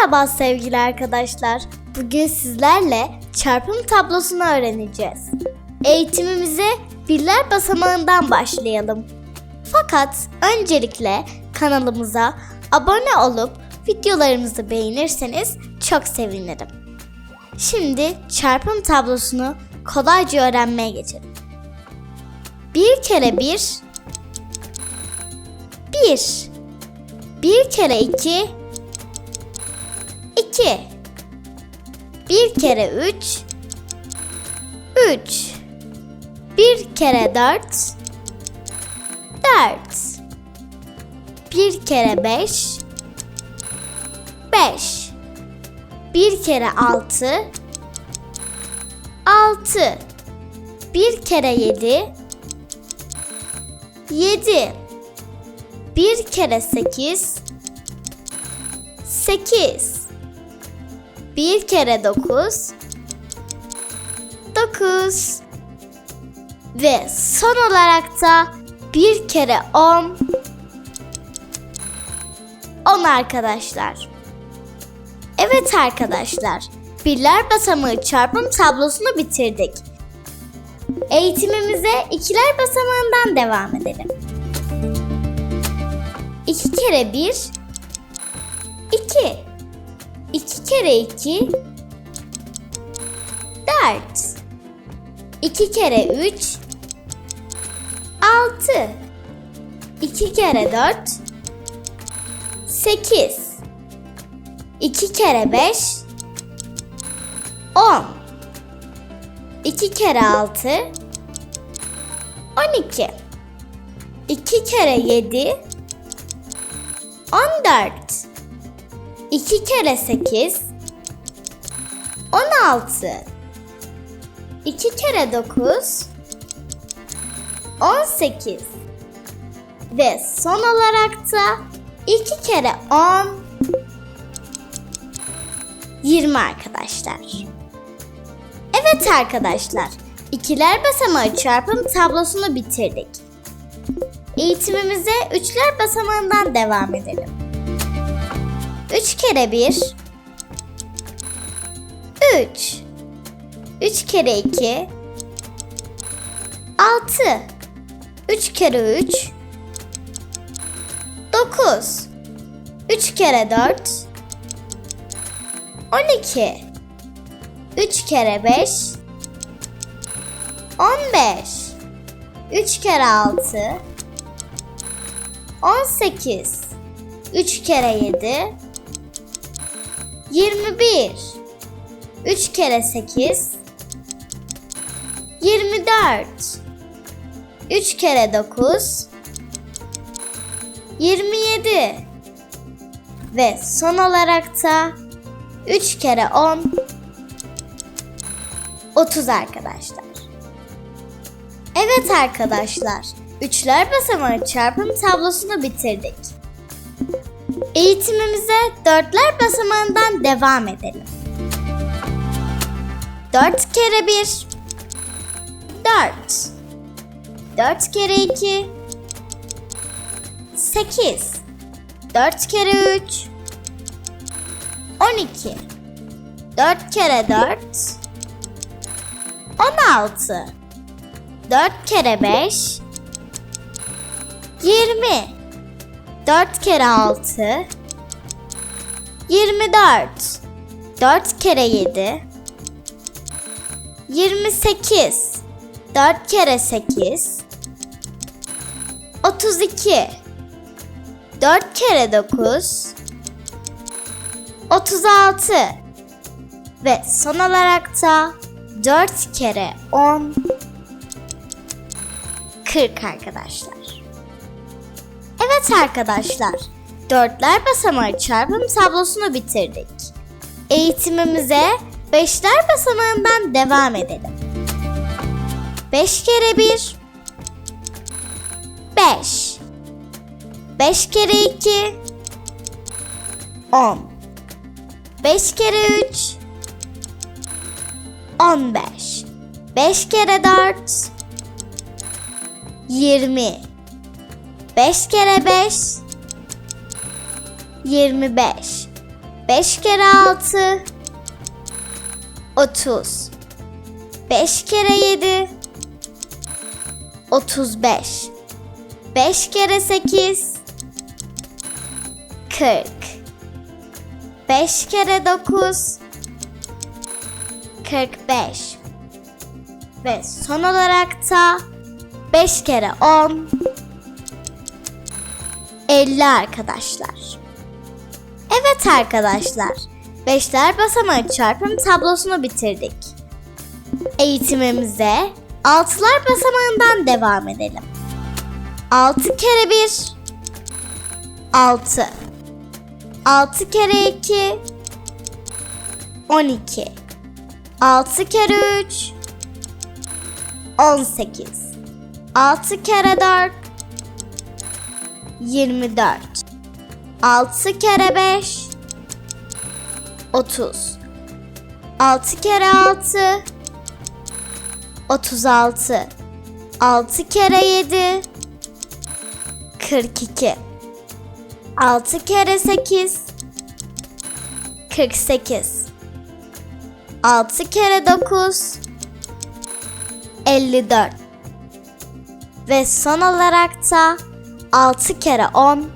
Merhaba sevgili arkadaşlar. Bugün sizlerle çarpım tablosunu öğreneceğiz. Eğitimimize birler basamağından başlayalım. Fakat öncelikle kanalımıza abone olup videolarımızı beğenirseniz çok sevinirim. Şimdi çarpım tablosunu kolayca öğrenmeye geçelim. Bir kere bir, bir. Bir kere iki, iki. Bir kere üç, üç. Bir kere dört, dört. Bir kere beş, beş. Bir kere altı, altı. Bir kere yedi, yedi. Bir kere sekiz, sekiz. Bir kere dokuz, dokuz. Ve son olarak da bir kere on, on arkadaşlar. Evet arkadaşlar, birler basamağı çarpım tablosunu bitirdik. Eğitimimize ikiler basamağından devam edelim. 2 kere 1 2 2 kere 2 4 2 kere 3 6 2 kere 4 8 2 kere 5 10 2 kere 6 12 2 kere 7 14 2 kere 8 16 2 kere 9 18 ve son olarak da 2 kere 10 20 arkadaşlar. Evet arkadaşlar, ikiler basamağı çarpım tablosunu bitirdik. Eğitimimize üçler basamağından devam edelim. 3 kere 1 3 3 kere 2 6 3 kere 3 9 3 kere 4 12 3 kere 5 15 3 kere 6 18 3 kere 7 21 3 kere 8 24 3 kere 9 27 ve son olarak da 3 kere 10 30 arkadaşlar. Evet arkadaşlar, üçler basamağı çarpım tablosunu bitirdik. Eğitimimize dörtler basamağından devam edelim. 4 kere 1 4 4 kere 2 8 4 kere 3 12 4 kere 4 16 4 kere 5 20 4 kere 6 24 4 kere 7 28 4 kere 8 32 4 kere 9 36 ve son olarak da 4 kere 10 40 arkadaşlar. Evet arkadaşlar, dörtler basamağı çarpım tablosunu bitirdik. Eğitimimize beşler basamağından devam edelim. 5 kere 1 5 5 kere 2 10 5 kere 3 15 5 kere 4 20 5 kere 5 25 5 kere 6 30 5 kere 7 35 5 kere 8 40 5 kere 9 45 ve son olarak da 5 kere 10 50 arkadaşlar. Evet arkadaşlar, beşler basamağı çarpım tablosunu bitirdik. Eğitimimize altılar basamağından devam edelim. 6 kere 1 6 6 kere 2 12 6 kere 3 18 6 kere 4 24 6 kere 5 30 6 kere 6 36 6 kere 7 42 6 kere 8 48 6 kere 9 54 ve son olarak da 6 kere 10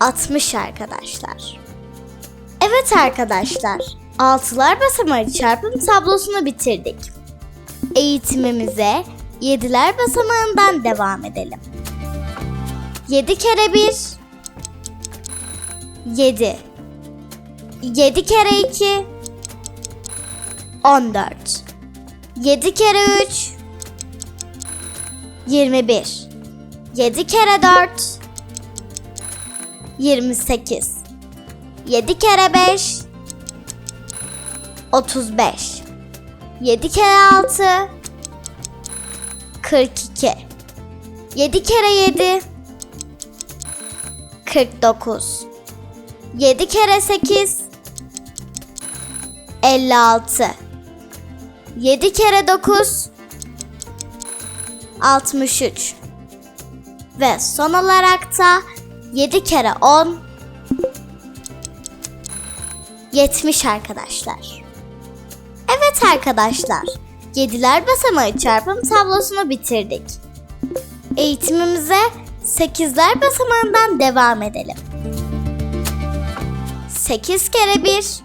60 arkadaşlar. Evet arkadaşlar, altılar basamağı çarpım tablosunu bitirdik. Eğitimimize yediler basamağından devam edelim. 7 kere 1 7 7 kere 2 14 7 kere 3 21 7 kere 4 28 7 kere 5 35 7 kere 6 42 7 kere 7 49 7 kere 8 56 7 kere 9 63 ve son olarak da 7 kere 10 70 arkadaşlar. Evet arkadaşlar, yediler basamağı çarpım tablosunu bitirdik. Eğitimimize 8'ler basamağından devam edelim. 8 kere 1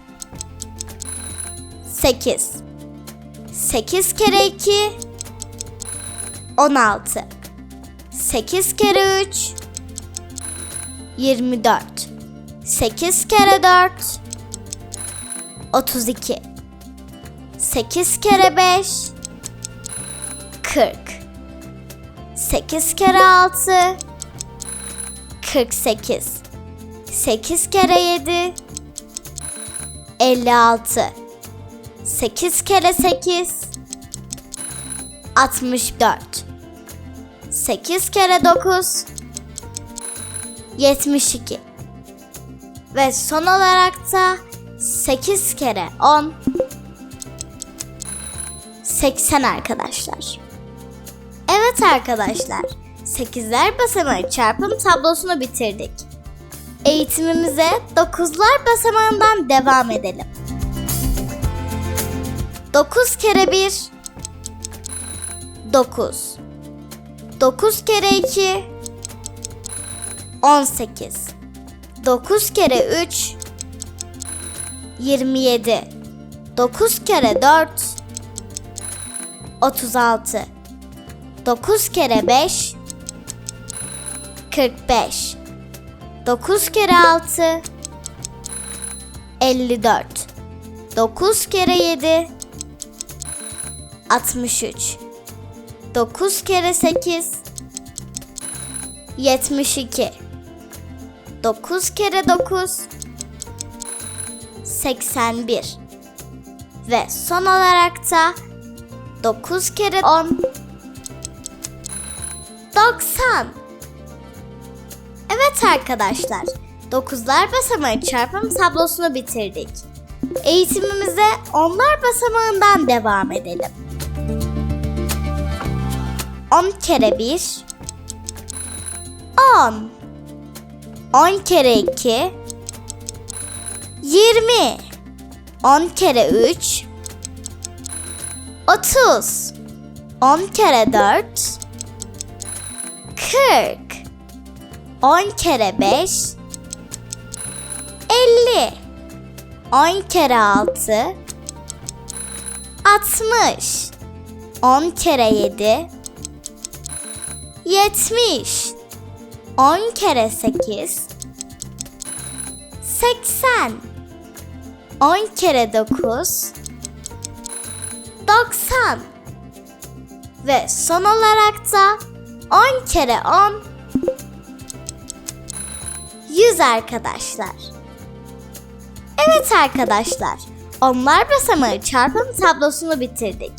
8 8 kere 2 16 8 kere 3 24 8 kere 4 32 8 kere 5 40 8 kere 6 48 8 kere 7 56 8 kere 8 64 8 kere 9 72 ve son olarak da 8 kere 10 80 arkadaşlar. Evet arkadaşlar, 8'ler basamağı çarpım tablosunu bitirdik. Eğitimimize 9'lar basamağından devam edelim. 9 kere 1 9 9 kere 2 18 9 kere 3 27 9 kere 4 36 9 kere 5 45 9 kere 6 54 9 kere 7 63 9 kere 8 72 9 kere 9 81 ve son olarak da 9 kere 10 90 Evet arkadaşlar 9'lar basamağı çarpım tablosunu bitirdik. Eğitimimize onlar basamağından devam edelim. 10 kere 1 10 10 kere 2 20 10 kere 3 30 10 kere 4 40 10 kere 5 50 10 kere 6 60 10 kere 7 70 10 kere 8 80 10 kere 9 90 ve son olarak da 10 kere 10 100 arkadaşlar. Evet arkadaşlar, onlar basamağı çarpım tablosunu bitirdik.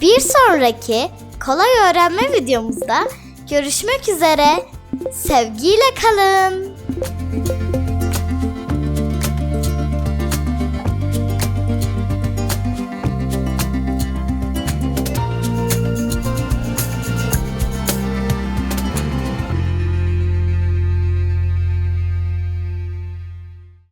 Bir sonraki kolay öğrenme videomuzda görüşmek üzere. Sevgiyle kalın.